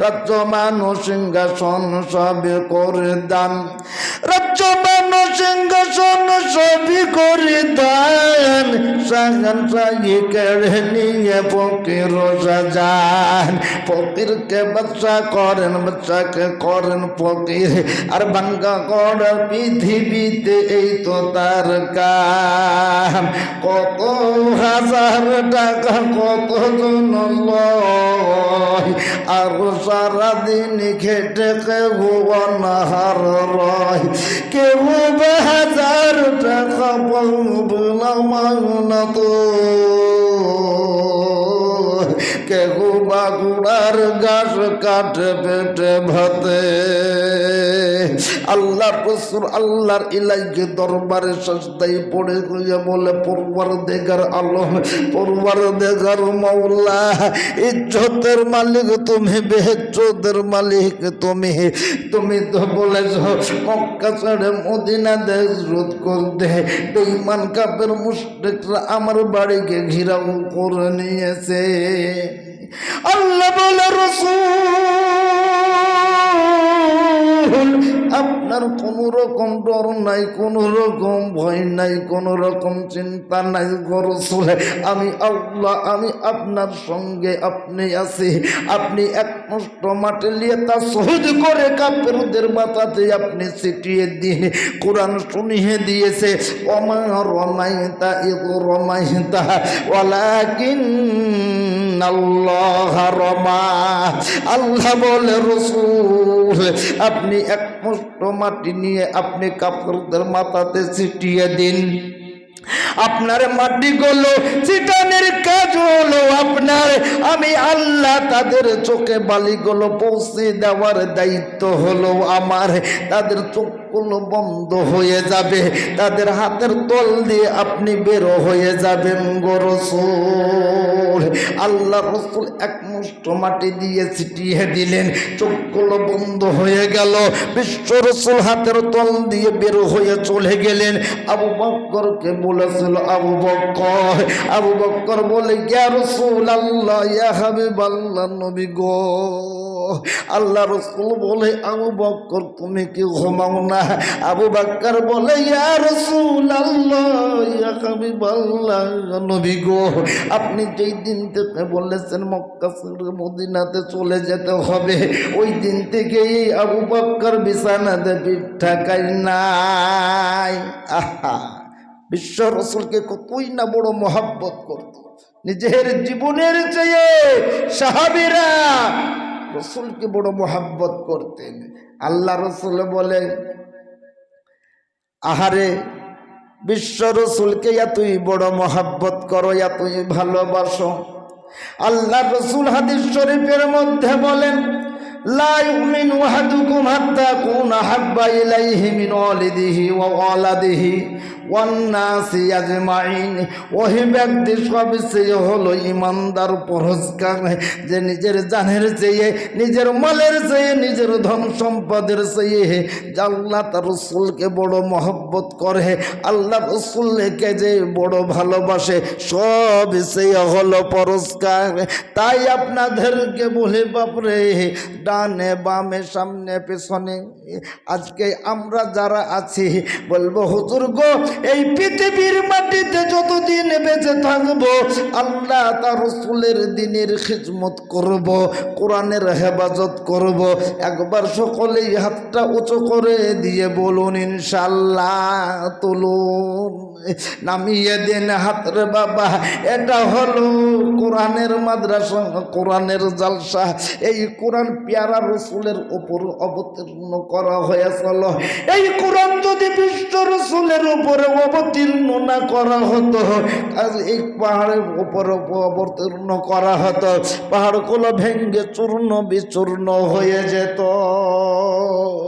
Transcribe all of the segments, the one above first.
রাজ্য মানুষ সিংহাসন সবে করে মানুষ সিংহাসন সবই করে দান। সাগান সাগি কেড়ে নিয়ে ফকির সাজান ফকিরকে বাচ্চা করেন, বাচ্চাকে করেন ফকির। আর ভাঙ্গা করা পৃথিবীতে এই তো তার কাম। কত হাজার টাকা, কত জন আর সারাদিন খেটে কেউ অনাহার রয়। কেউ কেউ বাগুড়ার গাছ কাটে পেটে ভাতে আল্লাহর রসুল আল্লাহর ইলাইকে দরবারে সস্তায় পড়ে গিয়ে বলে পড়বার দেগার আলম পড়বার দেগার মৌলা ইজ্জতের মালিক তুমি, বেহজ্জতের মালিক তুমি। তুমি তো বলেছ, মক্কা ছেড়ে মদিনা দেশ রোধ করতে। বেইমান কাপের মুশরিকরা আমার বাড়িকে ঘিরাও করে নিয়েছে। আল্লাহ বলে, রসুল আপনার কোনো রকম ডর নাই, কোনো রকম ভয় নাই, কোনো রকম চিন্তা নাই গরসুল আমি আল্লাহ, আমি আপনার সঙ্গে আপনি আছি। আপনি এক নষ্ট মাটি নিয়ে তা সহজ করে কাপেরদের মাথাতে আপনি ছিটিয়ে দিয়ে কোরআন শুনিয়ে দিয়েছে অমা রমাইতা এগো ওয়ালাকিন আল্লাহ রমা। আল্লাহ বলে, রসুল, আপনি এক মাটি নিয়ে আপনি কাপড়দের মাথাতে ছিটিয়ে দিন। আপনার মাটি গলো চিটানের কাজ হলো আপনার। আমি আল্লাহ তাদের চোখে বালিগুলো পৌঁছে দেওয়ার দায়িত্ব হলো আমার। তাদের চোখগুলো বন্ধ হয়ে যাবে। তাদের হাতের তল দিয়ে আপনি বেরো হয়ে যাবেন গরসুল আল্লাহ রসুল এক মুষ্ট মাটি দিয়ে ছিটিয়ে দিলেন। চোখগুলো বন্ধ হয়ে গেল। বিশ্ব রসুল হাতের তল দিয়ে বেরো হয়ে চলে গেলেন। আবু বক্করকে বলেছিল, আবু বক্কর আবু বক্কর বলে, ইয়া রসুল আল্লাহ ইয়া হাবিব আল্লাহ নবী গো। আল্লাহ রসুল বলে, আবু বক্কর, তুমি কি ঘুমাও না? আবু বাক্কর বলে গো, আপনি যেই দিন থেকে বলেছেন মক্কা মদিনাতে চলে যেতে হবে, ওই দিন থেকেই আবু বক্কর বিছানাতে পিঠ ঠাকাই নাই। আহা, বিশ্ব রসুলকে কতই না বড় মহাব্বত করত। নিজের জীবনের চেয়ে সাহাবিরা রসুলকে বড় মহাব্বত করতেন। আল্লাহ রসুল বলে আহারে বিশ্ব রসুলকে এতই বড় মহাব্বত করো, এতই ভালোবাসো। আল্লাহ রসুল হাদিস শরীফের মধ্যে বলেন লাইমিনুহাদুকুম হাত্তা কোন হাব্বা ইলাইহি মিন ওয়ালিদিহি ওয়া ওয়ালাদিহি। ওয়ান্নাসি আজমাইন। ওহি ব্যক্তি সবচেয়ে হলো ইমানদার পুরস্কার যে নিজের জানের চেয়ে, নিজের মালের চেয়ে, নিজের ধন সম্পদের চেয়ে আল্লাহ তার রসুলকে বড় মহব্বত করে। আল্লাহ রসুলকে যে বড় ভালোবাসে, সব চেয়ে হলো পুরস্কার তাই আপনাদেরকে বলে, বাপরে, ডানে বামে, সামনে, পেছনে, আজকে আমরা যারা আছি, বলব, হুজুর গো এই পৃথিবীর মাটিতে যতদিন বেঁচে থাকব, আল্লাহ তার রসুলের দিনের খিজমত করব, কোরআনের হেফাজত করব। একবার সকলেই হাতটা উঁচু করে দিয়ে বলুন ইনশাল্লাহ তুলুন। নামিয়ে দেন হাতরে বাবা। এটা হলো কোরআনের মাদ্রাসা, কোরআনের জালসা। এই কোরআন পেয়ারা রসুলের ওপর অবতীর্ণ করা হয়েছিল। এই কোরআন যদি বিশ্ব রসুলের উপরে অবতীর্ণ না করা হতো এই পাহাড়ের উপরে অবতীর্ণ করা হতো। পাহাড়গুলো ভেঙ্গে চূর্ণ বিচূর্ণ হয়ে যেত।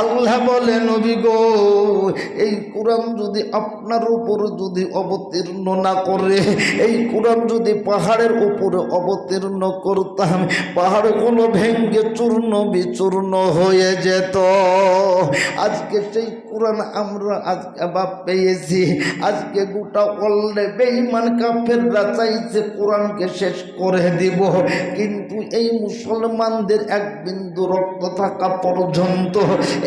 আল্লাহ বলে, নবী গো, এই কোরআন যদি আপনার উপর যদি অবতীর্ণ না করে, এই কোরআন যদি পাহাড়ের উপরে অবতীর্ণ করতাম, পাহাড়গুলো ভেঙ্গে চূর্ণ বিচূর্ণ হয়ে যেত। আজকে সেই কোরআন আমরা আজকে বা পেয়েছি। আজকে গোটা অল্লে বেইমান কাফেররা চাইছে কোরআনকে শেষ করে দিব। কিন্তু এই মুসলমানদের এক বিন্দু রক্ত থাকা পর্যন্ত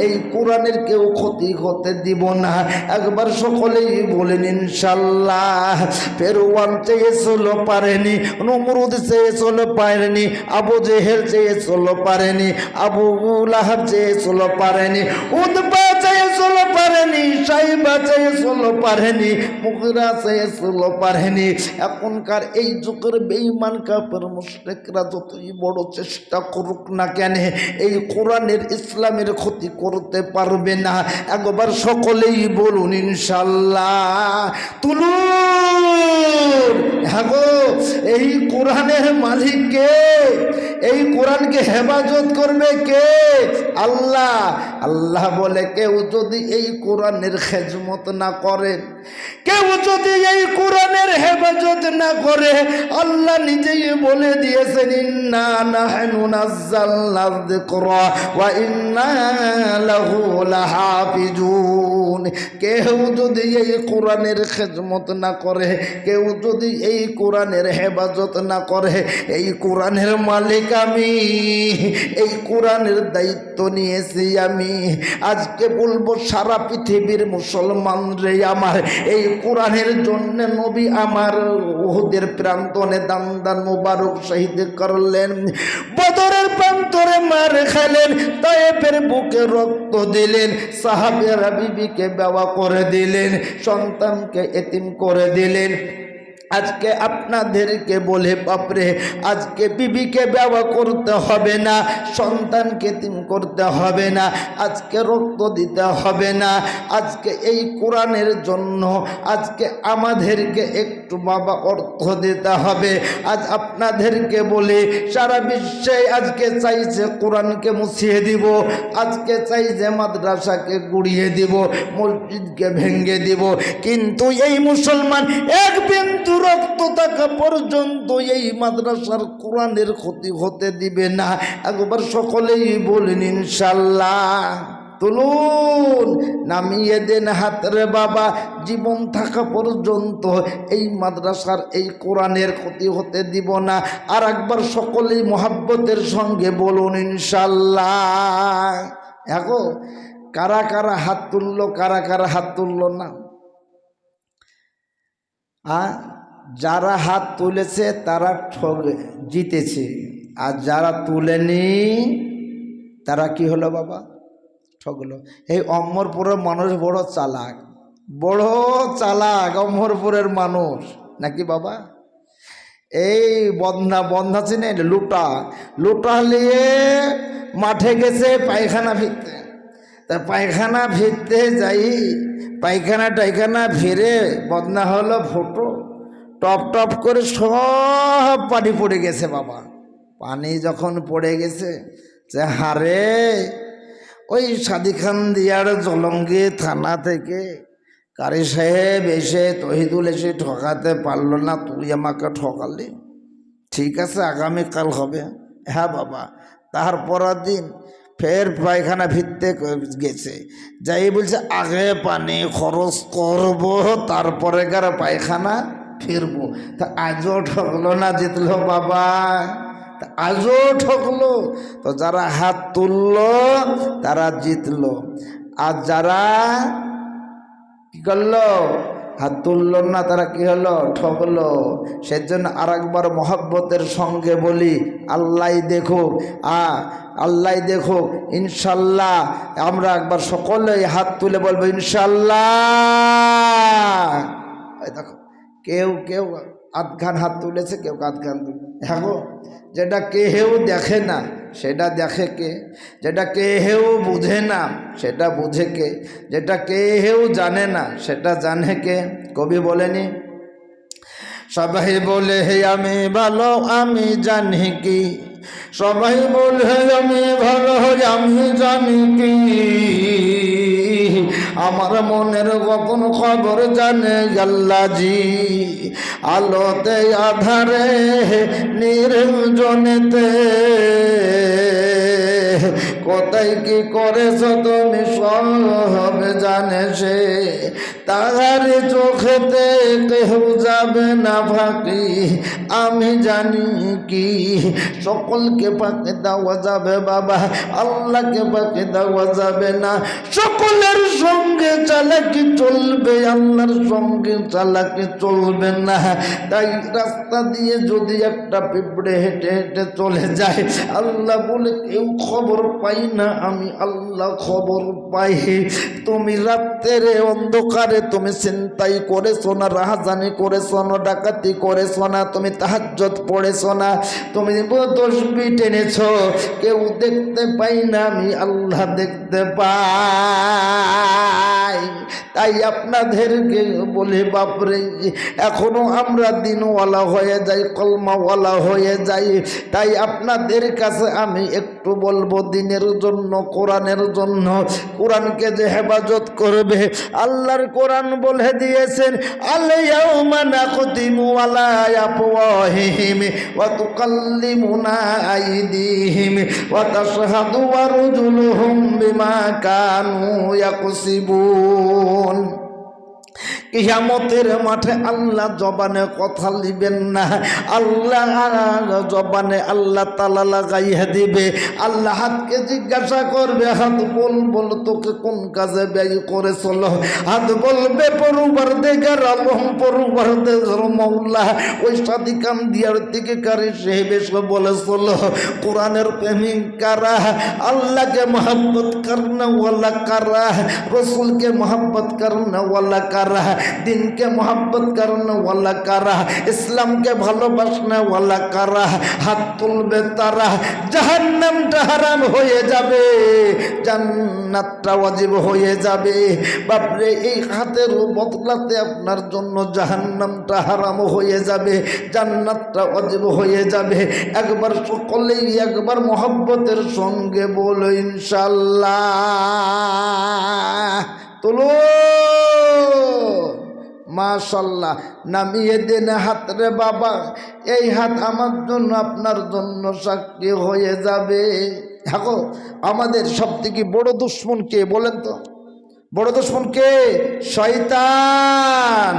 এই কোরআনের কেউ ক্ষতি হতে দিব না। একবার সকলেই বলেন, ইনশাল্লাহ। ফেরওয়ান চেয়েছিল পারেনি, নমরুদ চেয়েছিল পারেনি, আবু জেহেল চেয়েছিল পারেনি, আবু লাহাব চেয়েছিল পারেনি। উদ্বা পারেনি সাইবা চেয়েছিল পারেনি, মুগরা চেয়েছিল পারেনি। এখনকার এই যুগের বেইমান কাপের মুশরিকরা যতই বড় চেষ্টা করুক না কেন, এই কোরআনের ইসলামের ক্ষতি করতে পারবে না। একবার সকলেই বলুন ইনশাল্লাহ তুলুন। হ্যাঁ এই কোরআনের মালিক কে এই কোরআনকে হেফাজত করবে কে? আল্লাহ। আল্লাহ বলে, কেউ যদি এই কোরআনের খেজমত না করে, কেউ যদি এই কোরআনের হেফাজত না করে, আল্লাহ নিজেই বলে দিয়েছেন কেউ যদি এই কোরআনের খেজমত না করে, কেউ যদি এই কোরআনের হেফাজত না করে, এই কোরআনের মালিক আমি। এই কোরআনের দায়িত্ব নিয়েছি আমি। আজকে বলব, সারা পৃথিবীর মুসলমান রে আমার, এই কোরআনের জন্য নবী আমার ওহুদের প্রান্তনে দান দান মুবারক শহীদ করলেন। বদরের প্রান্তরে মার খেলেন তায়েবের বুকে রক্ত দিলেন, সাহাবেরা বিবিকে বেওয়া করে দিলেন, সন্তানকে এতিম করে দিলেন। আজকে আপনাদেরকে বলে, বাপরে, আজকে বিবিকে ব্যবহার করতে হবে না, সন্তানকে তিম করতে হবে না, আজকে রক্ত দিতে হবে না, আজকে এই কোরআনের জন্য, আজকে আমাদেরকে একটু বাবা অর্থ দিতে হবে। আজ আপনাদেরকে বলি, সারা বিশ্বে আজকে চাইছে কোরআনকে মুছিয়ে দিব, আজকে চাইছে মাদ্রাসাকে গুড়িয়ে দিব, মসজিদকে ভেঙ্গে দিব। কিন্তু এই মুসলমান এক বিন্দু রক্ত থাকা পর্যন্ত এই মাদ্রাসার কোরআনের ক্ষতি হতে দিবে না। একবার সকলেই বলেন, ইনশাল্লাহ। তুলুন। নামিয়ে দেন হাতরে বাবা। জীবন থাকা পর্যন্ত এই মাদ্রাসার এই কোরআনের ক্ষতি হতে দিব না। আর একবার সকলেই মোহাব্বতের সঙ্গে বলুন ইনশাল্লাহ এখন কারা কারা হাত তুললো, কারা কারা হাত তুললো না? আর যারা হাত তুলেছে, তারা ঠগ জিতেছে। আর যারা তুলেনি, তারা কি হলো বাবা? ঠগলো এই অমরপুরের মানুষ বড় চালাক। বড় চালাক অমরপুরের মানুষ। নাকি বাবা? এই বন্ধা বন্ধা চিনে লুটা। লুটা নিয়ে মাঠে গেছে পায়খানা ফিরতে তা পায়খানা ফিরতে যাই, পায়খানা টাইখানা ফিরে বদনা হলো ফোটো। টপ টপ করে সব পানি পড়ে গেছে বাবা। পানি যখন পড়ে গেছে, যে হারে ওই সাদিখান দিয়ার জলঙ্গি থানা থেকে কারি সাহেব এসে তহিদুল এসে ঠকাতে পারল না, তুই আমাকে ঠকালি। ঠিক আছে, আগামীকাল হবে। হ্যাঁ বাবা তার পরের দিন ফের পায়খানা ফিরতে গেছে। যাই বলছে, আগে পানি খরচ করব, তারপরে কার পায়খানা ফিরবো। তা আজও ঠকলো না জিতলো বাবা। আজও ঠকলো। তো যারা হাত তুললো, তারা জিতলো। আর যারা কি করল? হাত তুললো না, তারা কি হলো? ঠকলো। সেজন্য আর একবার মহব্বতের সঙ্গে বলি আল্লাহ দেখুক, আ আল্লাহ দেখুক, ইনশাল্লাহ আমরা একবার সকলেই হাত তুলে বলব, ইনশাল্লাহ। দেখো, কেউ কেউ আধখান হাত তুলেছে, কেউ আধখান তুলে। হ্যাঁ যেটা কেউ দেখে না, সেটা দেখে কে? যেটা কেউ বুঝে না, সেটা বুঝে কে? যেটা কেউ জানে না, সেটা জানে কে? কবি বলেনি? সবাই বলে, হে আমি ভালো, আমি জানি কি। সবাই বলে আমি ভালো আমি জানি কি। আমার মনের গোপন খবর জানে আল্লাহজি। আলোতে, আধারে, নির্জনেতে। কোথায় কি করেছ তুমি সব জানে সে। তাহার চোখেতে কেউ যাবে না ফাঁকি। আমি জানি কি, সকলকে পাকে দেওয়া যাবে বাবা। আল্লাহকে পাকে দেওয়া যাবে না। সকলের সঙ্গে চালাকি চলবে আল্লাহর সঙ্গে চালাকি চলবে না। তাই রাস্তা দিয়ে যদি একটা পিঁপড়ে হেঁটে হেঁটে চলে যায়, আল্লাহ বলে, কেউ খবর পাই না, আমি আল্লাহ খবর পাই। তুমি রাত্রের অন্ধকারে, তুমি চিন্তাই করেছ না, রাহাজানি করেছ না, ডাকাতি করেছ না, তুমি তাহাজ্জত পড়েছো না, তুমি তসবি টেনেছ কেউ দেখতে পাই না, আমি আল্লাহ দেখতে ah. পাই তাই আপনাদেরকে বলে, বাপরে, এখনও আমরা দিনওয়ালা হয়ে যাই, কলমাওয়ালা হয়ে যাই। তাই আপনাদের কাছে আমি একটু বলব, দিনের জন্য, কোরআনের জন্য। কোরআনকে যে হেফাজত করবে, আল্লাহর কোরআন বলে দিয়েছেন আল্লাহ বিমা কানু ইয়াকসিবুন। يعلمون কিয়ামতের মাঠে আল্লাহ জবানে কথা লিবেন না। আল্লাহ জবানে আল্লাহ তালা লাগাইয়া দিবে। আল্লাহ হাতকে জিজ্ঞাসা করবে, হাত বল বল, তোকে কোন কাজে ব্যয় করেছিল? হাত বলবে পরুবার দেখার আলম পরুবার দেখার মৌলা ওই সাদিকাম দিয়ার দিকে কারে সে বেশ বলেছিল, কোরআনের প্রেমিক কারা? আল্লাহকে মোহাম্মত করনা ওয়ালা কারা? রসুলকে মোহাম্মত করনা ওয়ালা কারা? দিনকে মোহাব্বত করনা ওয়ালা কারা ইসলামকে ভালোবাসনা ওয়ালা কারা হাত তুলবে তারা, জাহান্নামটা হারাম হয়ে যাবে, জান্নাতটা ওয়াজিব হয়ে যাবে। বাপরে, এই হাতের বদলাতে আপনার জন্য জাহান্নামটা হারাম হয়ে যাবে, জান্নাতটা ওয়াজিব হয়ে যাবে। একবার সকলেই একবার মোহাব্বতের সঙ্গে বলো ইনশাল্লাহ তোলো মাশাল্লাহ, নামিয়ে দেন হাত রে বাবা। এই হাত আমার জন্য, আপনার জন্য সাক্ষী হয়ে যাবে। দেখো, আমাদের সব থেকে বড় দুশ্মন কে বলেন তো? বড় দুশ্মন কে? শয়তান।